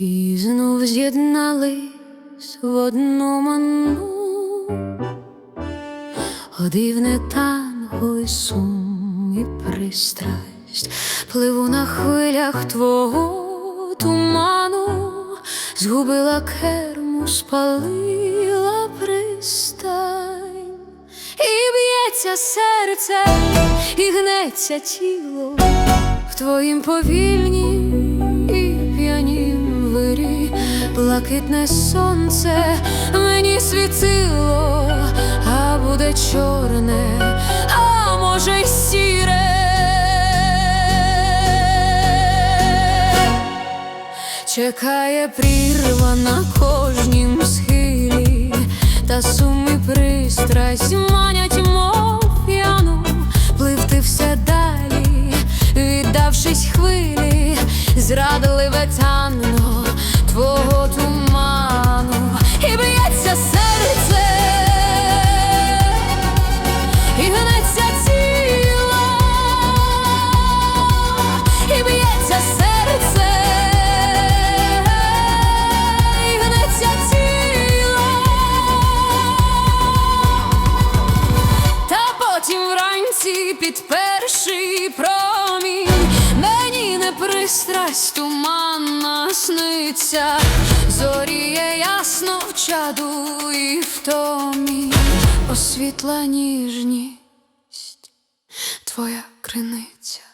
І знов з'єднались в одну ману, дивне танго і сум і пристрасть, пливу на хвилях твого туману, згубила керму, спалила пристань, і б'ється серце, і гнеться тіло в твоїм повільнім блакитне сонце мені світило, а буде чорне, а може й сіре. Чекає прірва на кожнім схилі, та сум і пристрасть манять, мов п'яну, пливти все далі, віддавшись хвилі, зрадливе танно твого туману, і б'ється серце, і гнеться тіло, і б'ється серце, і гнеться тіло, та потім вранці під перший промінь мені не пристрасть туманна сниться, зоріє ясно в чаду і в томі освітла ніжність твоя криниця.